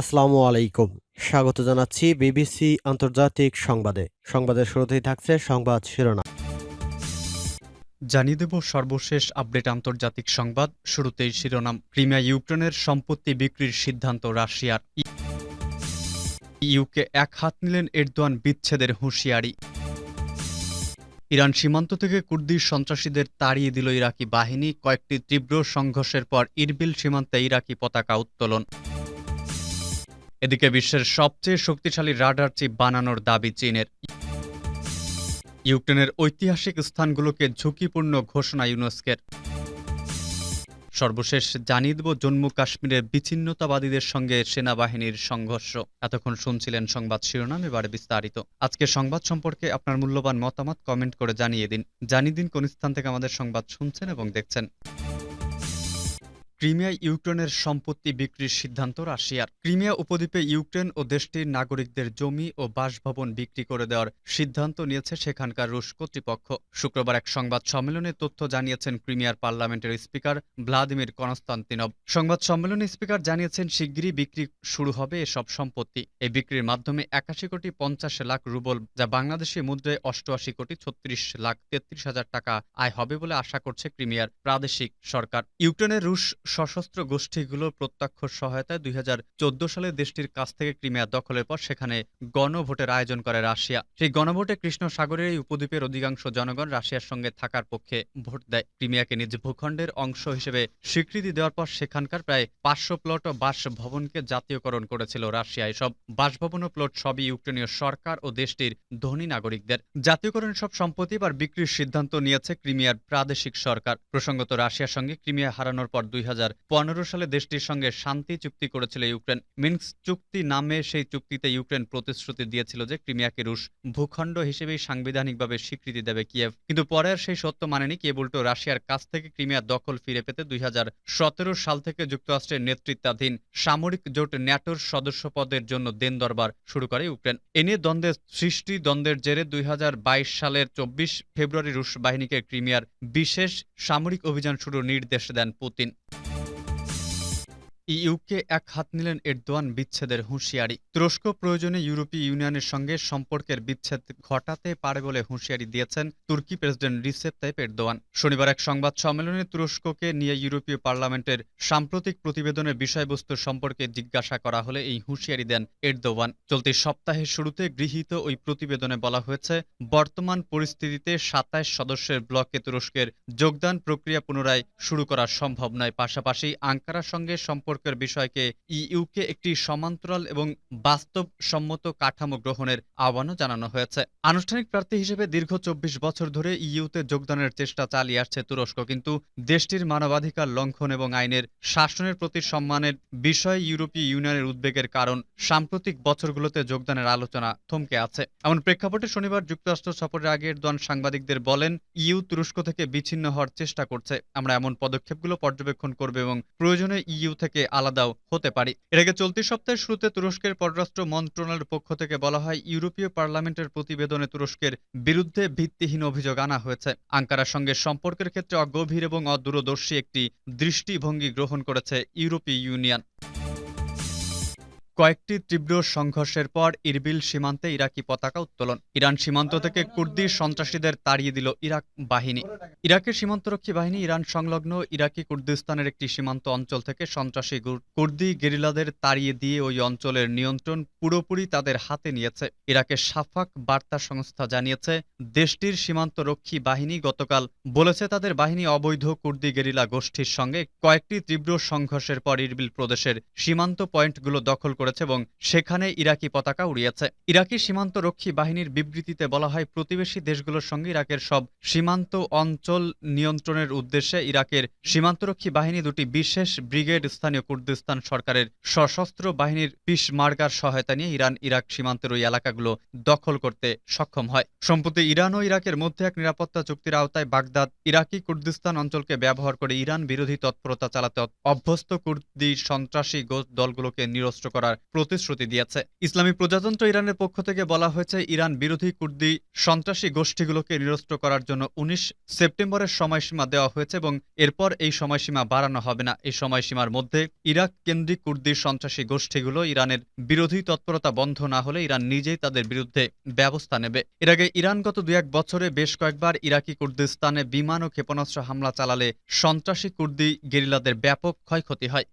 আসসালামু আলাইকুম। স্বাগত জানাচ্ছি বিবিসি আন্তর্জাতিক সংবাদে। সংবাদের শুরুতেই থাকছে সংবাদ শিরোনাম। জানিয়ে দেব সর্বশেষ আপডেট আন্তর্জাতিক সংবাদ। শুরুতেই শিরোনাম, ক্রিমিয়া ইউক্রেনের সম্পত্তি বিক্রির সিদ্ধান্ত রাশিয়ার। ইউকে এক হাত নিলেন এরদোয়ান বিচ্ছেদের হুঁশিয়ারি। ইরান সীমান্ত থেকে কুর্দি সন্ত্রাসীদের তাড়িয়ে দিল ইরাকি বাহিনী। কয়েকটি তীব্র সংঘর্ষের পর ইরবিল সীমান্তে ইরাকি পতাকা উত্তোলন। এদিকে বিশ্বের সবচেয়ে শক্তিশালী রাডার চিপ বানানোর দাবি চীনের। ইউক্রেনের ঐতিহাসিক স্থানগুলোকে ঝুঁকিপূর্ণ ঘোষণা ইউনেস্কের। সর্বশেষ জানিয়ে দেব, জম্মু কাশ্মীরের বিচ্ছিন্নতাবাদীদের সঙ্গে সেনাবাহিনীর সংঘর্ষ। এতক্ষণ শুনছিলেন সংবাদ শিরোনাম, এবারে বিস্তারিত। আজকে সংবাদ সম্পর্কে আপনার মূল্যবান মতামত কমেন্ট করে জানিয়ে দিন। জানিয়ে দিন কোন স্থান থেকে আমাদের সংবাদ শুনছেন এবং দেখছেন। ক্রিমিয়া ইউক্রেনের সম্পত্তি বিক্রির সিদ্ধান্ত রাশিয়ার। ক্রিমিয়া উপদ্বীপে ইউক্রেন ও দেশটির নাগরিকদের জমি ও বাসভবন বিক্রি করে দেওয়ার সিদ্ধান্ত নিয়েছে সেখানকার রুশ কর্তৃপক্ষ। শুক্রবার এক সংবাদ সম্মেলনে তথ্য জানিয়েছেন ক্রিমিয়ার পার্লামেন্টের স্পিকার ভ্লাদিমির কনস্তান্তিনভ। সংবাদ সম্মেলনে স্পিকার জানিয়েছেন, শিগগিরই বিক্রি শুরু হবে এসব সম্পত্তি। এই বিক্রির মাধ্যমে একাশি কোটি পঞ্চাশ লাখ রুবল, যা বাংলাদেশি মুদ্রায় অষ্টআশি কোটি ছত্রিশ লাখ তেত্রিশ হাজার টাকা আয় হবে বলে আশা করছে ক্রিমিয়ার প্রাদেশিক সরকার। ইউক্রেনের রুশ সশস্ত্র গোষ্ঠীগুলোর প্রত্যক্ষ সহায়তায় দুই হাজার চোদ্দ সালে দেশটির কাছ থেকে ক্রিমিয়া দখলের পর সেখানে গণভোটের আয়োজন করে রাশিয়া। সেই গণভোটে কৃষ্ণ সাগরের এই উপদ্বীপের অধিকাংশ জনগণ রাশিয়ার সঙ্গে থাকার পক্ষে ভোট দেয়। ক্রিমিয়াকে নিজ ভূখণ্ডের অংশ হিসেবে স্বীকৃতি দেওয়ার পর সেখানকার প্রায় পাঁচশো প্লট ও বাসভবনকে জাতীয়করণ করেছিল রাশিয়া। এসব বাসভবন ও প্লট সবই ইউক্রেনীয় সরকার ও দেশটির ধনী নাগরিকদের। জাতীয়করণ সব সম্পত্তি এবার বিক্রির সিদ্ধান্ত নিয়েছে ক্রিমিয়ার প্রাদেশিক সরকার। প্রসঙ্গত, রাশিয়ার সঙ্গে ক্রিমিয়া হারানোর পর দুই সালে দেশটির সঙ্গে শান্তি চুক্তি করেছিল ইউক্রেন। মিনস্ক চুক্তি নামে সেই চুক্তিতে ইউক্রেন প্রতিশ্রুতি দিয়েছিল যে ক্রিমিয়াকে রুশ ভূখণ্ড হিসেবেই সাংবিধানিকভাবে স্বীকৃতি দেবে কিয়েভ। কিন্তু পরে আর সেই সত্য মানেনি। কিয়েভ উল্টো রাশিয়ার কাছ থেকে ক্রিমিয়া দখল ফিরে পেতে দুই হাজার সতেরো সাল থেকে যুক্তরাষ্ট্রের নেতৃত্বাধীন সামরিক জোট ন্যাটোর সদস্য পদের জন্য দেন দরবার শুরু করে ইউক্রেন। এ নিয়ে দ্বন্দ্বের সৃষ্টি, দ্বন্দ্বের জেরে দুই হাজার বাইশ সালের চব্বিশ ফেব্রুয়ারি রুশ বাহিনীকে ক্রিমিয়ার বিশেষ সামরিক অভিযান শুরুর নির্দেশ দেন পুতিন। ইউকে এক হাত নিলেন এরদোয়ান বিচ্ছেদের হুঁশিয়ারি। তুরস্ক প্রয়োজনে ইউরোপীয় ইউনিয়নের সঙ্গে সম্পর্কের বিচ্ছেদ ঘটাতে পারে বলে হুঁশিয়ারি দিয়েছেন তুর্কি প্রেসিডেন্ট রিসেপ তাইপ এরদোয়ান। শনিবার এক সংবাদ সম্মেলনে তুরস্ককে নিয়ে ইউরোপীয় পার্লামেন্টের সাম্প্রতিক প্রতিবেদনের বিষয়বস্তু সম্পর্কে জিজ্ঞাসা করা হলে এই হুঁশিয়ারি দেন এরদোয়ান। চলতি সপ্তাহের শুরুতে গৃহীত ওই প্রতিবেদনে বলা হয়েছে, বর্তমান পরিস্থিতিতে সাতাশ সদস্যের ব্লকে তুরস্কের যোগদান প্রক্রিয়া পুনরায় শুরু করা সম্ভব নয়। পাশাপাশি আঙ্কারার সঙ্গে সম্পর্ক সম্পর্কের বিষয়কে ইইউকে একটি সমান্তরাল এবং বাস্তবসম্মত কাঠামো গ্রহণের আহ্বানও জানানো হয়েছে। আনুষ্ঠানিক প্রার্থী হিসেবে দীর্ঘ চব্বিশ বছর ধরে ইইউতে যোগদানের চেষ্টা চালিয়ে আসছে তুরস্ক, কিন্তু দেশটির মানবাধিকার লঙ্ঘন এবং আইনের শাসনের প্রতি সম্মানের বিষয়ে ইউরোপীয় ইউনিয়নের উদ্বেগের কারণ সাম্প্রতিক বছরগুলোতে যোগদানের আলোচনা থমকে আছে। এমন প্রেক্ষাপটে শনিবার যুক্তরাষ্ট্র সফরের আগে দন সাংবাদিকদের বলেন ইউ তুরস্ক থেকে বিচ্ছিন্ন হওয়ার চেষ্টা করছে। আমরা এমন পদক্ষেপগুলো পর্যবেক্ষণ করবে এবং প্রয়োজনে ইউ থেকে আলাদাও হতে পারি। এর আগে চলতি সপ্তাহের শুরুতে তুরস্কের পররাষ্ট্র মন্ত্রণালয়ের পক্ষ থেকে বলা হয়, ইউরোপীয় পার্লামেন্টের প্রতিবেদনে তুরস্কের বিরুদ্ধে ভিত্তিহীন অভিযোগ আনা হয়েছে। আঙ্কারার সঙ্গে সম্পর্কের ক্ষেত্রে অগভীর এবং অদূরদর্শী একটি দৃষ্টিভঙ্গি গ্রহণ করেছে ইউরোপীয় ইউনিয়ন। কয়েকটি তীব্র সংঘর্ষের পর ইরবিল সীমান্তে ইরাকি পতাকা উত্তোলন। ইরান সীমান্ত থেকে কুর্দি সন্ত্রাসীদের তাড়িয়ে দিল ইরাক বাহিনী। ইরাকের সীমান্তরক্ষী বাহিনী ইরান সংলগ্ন ইরাকি কুর্দিস্তানের একটি সীমান্ত অঞ্চল থেকে সন্ত্রাসী কুর্দি গেরিলাদের তাড়িয়ে দিয়ে ওই অঞ্চলের নিয়ন্ত্রণ পুরোপুরি তাদের হাতে নিয়েছে। ইরাকের সাফাক বার্তা সংস্থা জানিয়েছে, দেশটির সীমান্তরক্ষী বাহিনী গতকাল বলেছে তাদের বাহিনী অবৈধ কুর্দি গেরিলা গোষ্ঠীর সঙ্গে কয়েকটি তীব্র সংঘর্ষের পর ইরবিল প্রদেশের সীমান্ত পয়েন্টগুলো দখল করেছে এবং সেখানে ইরাকি পতাকা উড়িয়েছে। ইরাকি সীমান্তরক্ষী বাহিনীর বিবৃতিতে বলা হয়, প্রতিবেশী দেশগুলোর সঙ্গে ইরাকের সব সীমান্ত অঞ্চল নিয়ন্ত্রণের উদ্দেশ্যে ইরাকের সীমান্তরক্ষী বাহিনী দুটি বিশেষ ব্রিগেড স্থানীয় কুর্দিস্তান সরকারের সশস্ত্র বাহিনীর পিস মার্গার সহায়তা নিয়ে ইরান ইরাক সীমান্তের ওই এলাকাগুলো দখল করতে সক্ষম হয়। সম্প্রতি ইরান ও ইরাকের মধ্যে এক নিরাপত্তা চুক্তির আওতায় বাগদাদ ইরাকি কুর্দিস্তান অঞ্চলকে ব্যবহার করে ইরান বিরোধী তৎপরতা চালাতে অভ্যস্ত কুর্দি সন্ত্রাসী দলগুলোকে নিরস্ত্র করার করার প্রতিশ্রুতি দিয়েছে। ইসলামী প্রজাতন্ত্র ইরানের পক্ষ থেকে বলা হয়েছে, ইরান বিরোধী কুর্দি সন্ত্রাসী গোষ্ঠীগুলোকে নিরস্ত করার জন্য উনিশ সেপ্টেম্বরের সময়সীমা দেওয়া হয়েছে এবং এরপর এই সময়সীমা বাড়ানো হবে না। এই সময়সীমার মধ্যে ইরাক কেন্দ্রিক কুর্দি সন্ত্রাসী গোষ্ঠীগুলো ইরানের বিরোধী তৎপরতা বন্ধ না হলে ইরান নিজেই তাদের বিরুদ্ধে ব্যবস্থা নেবে। এর আগে ইরান গত দু এক বছরে বেশ কয়েকবার ইরাকি কুর্দিস্তানে বিমান ও ক্ষেপণাস্ত্র হামলা চালালে সন্ত্রাসী কুর্দি গেরিলাদের ব্যাপক ক্ষয়ক্ষতি হয়।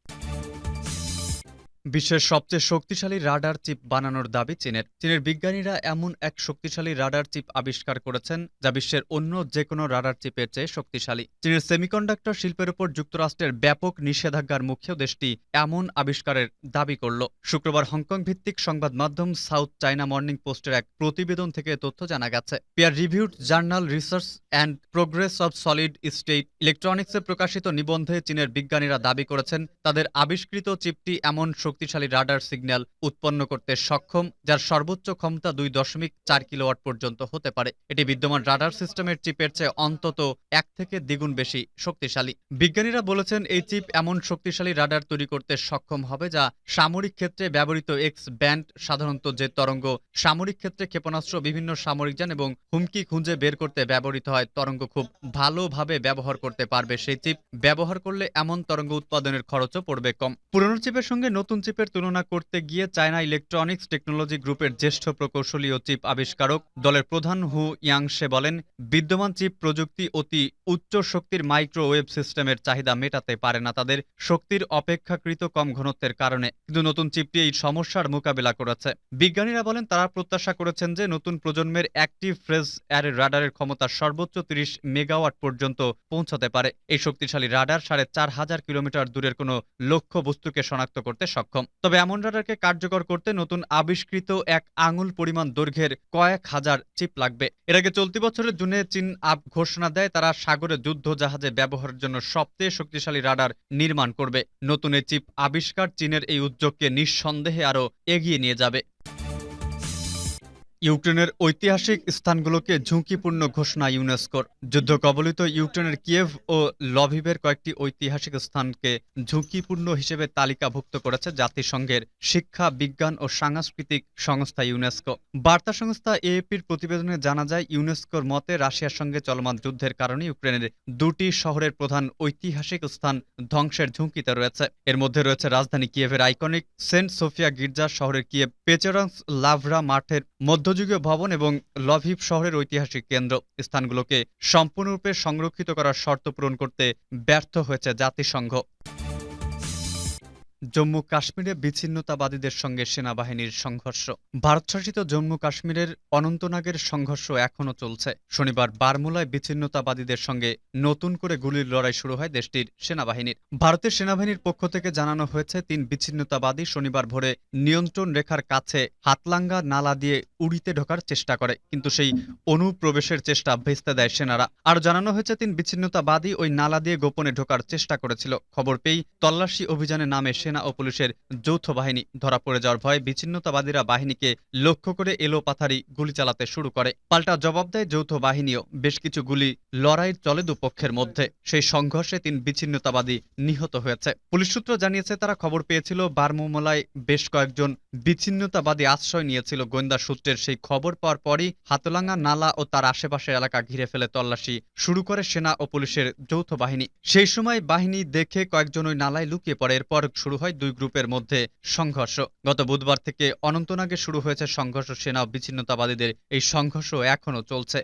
বিশ্বের সবচেয়ে শক্তিশালী রাডার চিপ বানানোর দাবি চীনের। চীনের বিজ্ঞানীরা এমন এক শক্তিশালী রাডার চিপ আবিষ্কার করেছেন, যা বিশ্বের অন্য যে কোনো রাডার চিপের চেয়ে শক্তিশালী। চীনের সেমিকন্ডাক্টর শিল্পের উপর যুক্তরাষ্ট্রের ব্যাপক নিষেধাজ্ঞার মুখেও দেশটি এমন আবিষ্কারের দাবি করল। শুক্রবার হংকং ভিত্তিক সংবাদ মাধ্যম সাউথ চায়না মর্নিং পোস্টের এক প্রতিবেদন থেকে তথ্য জানা গেছে। Peer reviewed journal research and progress of solid state ইলেকট্রনিক্সে প্রকাশিত নিবন্ধে চীনের বিজ্ঞানীরা দাবি করেছেন, তাদের আবিষ্কৃত চিপটি এমন শক্তিশালী রাডার সিগন্যাল উৎপন্ন করতে সক্ষম, যার সর্বোচ্চ ক্ষমতা দুই দশমিক চার কিলোওয়াট পর্যন্ত হতে পারে। এটি বিদ্যমান রাডার সিস্টেমের চিপের চেয়ে অন্তত এক থেকে দ্বিগুণ বেশি শক্তিশালী। বিজ্ঞানীরা বলেছেন, এই চিপ এমন শক্তিশালী রাডার তৈরি করতে সক্ষম হবে, যা সামরিক ক্ষেত্রে ব্যবহৃত এক্স ব্যান্ড, সাধারণত যে তরঙ্গ, সামরিক ক্ষেত্রে ক্ষেপণাস্ত্র, বিভিন্ন সামরিক যান এবং হুমকি খুঁজে বের করতে ব্যবহৃত হয়। তরঙ্গ খুব ভালোভাবে ব্যবহার করতে পারবে সেই চিপ। ব্যবহার করলে এমন তরঙ্গ উৎপাদনের খরচও পড়বে কম। পুরনো চিপের সঙ্গে নতুন চিপের তুলনা করতে গিয়ে চায়না ইলেকট্রনিক্স টেকনোলজি গ্রুপের জ্যেষ্ঠ প্রকৌশলী ও চিপ আবিষ্কারক দলের প্রধান হু ইয়াংশে বলেন, বিদ্যমান চিপ প্রযুক্তি অতি উচ্চ শক্তির মাইক্রোওয়েভ সিস্টেমের চাহিদা মেটাতে পারে না তাদের শক্তির অপেক্ষাকৃত কম ঘনত্বের কারণে। কিন্তু নতুন চিপটি এই সমস্যার মোকাবেলা করেছে। বিজ্ঞানীরা বলেন, তারা প্রত্যাশা করেছেন যে নতুন প্রজন্মের অ্যাক্টিভ ফ্রেজ অ্যারে রাডারের ক্ষমতা সর্বোচ্চ তিরিশ মেগাওয়াট পর্যন্ত পৌঁছাতে পারে। এই শক্তিশালী রাডার সাড়ে চার হাজার কিলোমিটার দূরের কোনো লক্ষ্য বস্তুকে শনাক্ত করতে সক্ষম। তবে এমন রাডারকে কার্যকর করতে নতুন আবিষ্কৃত এক আঙুল পরিমাণ দৈর্ঘ্যের কয়েক হাজার চিপ লাগবে। এর আগে চলতি বছরের জুনে চীন আপ ঘোষণা দেয়, তারা সাগরে যুদ্ধ জাহাজে ব্যবহারের জন্য সবচেয়ে শক্তিশালী রাডার নির্মাণ করবে। নতুন এই চিপ আবিষ্কার চীনের এই উদ্যোগকে নিঃসন্দেহে আরও এগিয়ে নিয়ে যাবে। ইউক্রেনের ঐতিহাসিক স্থানগুলোকে ঝুঁকিপূর্ণ ঘোষণা ইউনেস্কোর। যুদ্ধ কবলিত ইউক্রেনের কিয়েভ ও লভিভের কয়েকটি ঐতিহাসিক স্থানকে ঝুঁকিপূর্ণ হিসেবে তালিকাভুক্ত করেছে জাতিসংঘের শিক্ষা, বিজ্ঞান ও সাংস্কৃতিক সংস্থা ইউনেস্কো। বার্তা সংস্থা এএপির প্রতিবেদনে জানা যায়, ইউনেস্কোর মতে রাশিয়ার সঙ্গে চলমান যুদ্ধের কারণে ইউক্রেনের দুটি শহরের প্রধান ঐতিহাসিক স্থান ধ্বংসের ঝুঁকিতে রয়েছে। এর মধ্যে রয়েছে রাজধানী কিয়েভের আইকনিক সেন্ট সোফিয়া গির্জা, শহরের কিয়েভ পেচেরংস লাভরা মাঠের মধ্যযুগীয় ভবন এবং লভিভ শহরের ঐতিহাসিক কেন্দ্র। স্থানগুলোকে সম্পূর্ণরূপে সংরক্ষিত করার শর্ত পূরণ করতে ব্যর্থ হয়েছে জাতিসংঘ। জম্মু কাশ্মীরে বিচ্ছিন্নতাবাদীদের সঙ্গে সেনাবাহিনীর সংঘর্ষ। ভারতশাসিত জম্মু কাশ্মীরের অনন্তনাগের সংঘর্ষ এখনও চলছে। শনিবার বারমুলায় বিচ্ছিন্নতাবাদীদের সঙ্গে নতুন করে গুলির লড়াই শুরু হয় দেশটির সেনাবাহিনীর। ভারতের সেনাবাহিনীর পক্ষ থেকে জানানো হয়েছে, তিন বিচ্ছিন্নতাবাদী শনিবার ভোরে নিয়ন্ত্রণ রেখার কাছে হাতলাঙ্গা নালা দিয়ে উড়িতে ঢোকার চেষ্টা করে, কিন্তু সেই অনুপ্রবেশের চেষ্টা ভেস্তে দেয় সেনারা। আর জানানো হয়েছে, তিন বিচ্ছিন্নতাবাদী ওই নালা দিয়ে গোপনে ঢোকার চেষ্টা করেছিল। খবর পেয়েই তল্লাশি অভিযানে নামে সেনা ও পুলিশের যৌথ বাহিনী। ধরা পড়ে যাওয়ার ভয়ে বিচ্ছিন্নতাবাদীরা বাহিনীকে লক্ষ্য করে এলো পাথারি গুলি চালাতে শুরু করে। পাল্টা জবাব দেয় যৌথ বাহিনীও। বেশ কিছু গুলি লড়াই চলে দুপক্ষের মধ্যে। সেই সংঘর্ষে তিন বিচ্ছিন্নতাবাদী নিহত হয়েছে। পুলিশ সূত্র জানিয়েছে, তারা খবর পেয়েছিল, বারমুমলায় বেশ কয়েকজন বিচ্ছিন্নতাবাদী আশ্রয় নিয়েছিল। গোয়েন্দা সূত্রের সেই খবর পাওয়ার পরই হাতলাঙ্গা, নালা ও তার আশেপাশের এলাকা ঘিরে ফেলে তল্লাশি শুরু করে সেনা ও পুলিশের যৌথ বাহিনী। সেই সময় বাহিনী দেখে কয়েকজন ওই নালায় লুকিয়ে পড়ে। এরপর শুরু হয় দুই গ্রুপের মধ্যে সংঘর্ষ। গত বুধবার থেকে অনন্তনাগে শুরু হয়েছে সংঘর্ষ। সেনা ও বিচ্ছিন্নতাবাদীদের এই সংঘর্ষ এখনও চলছে।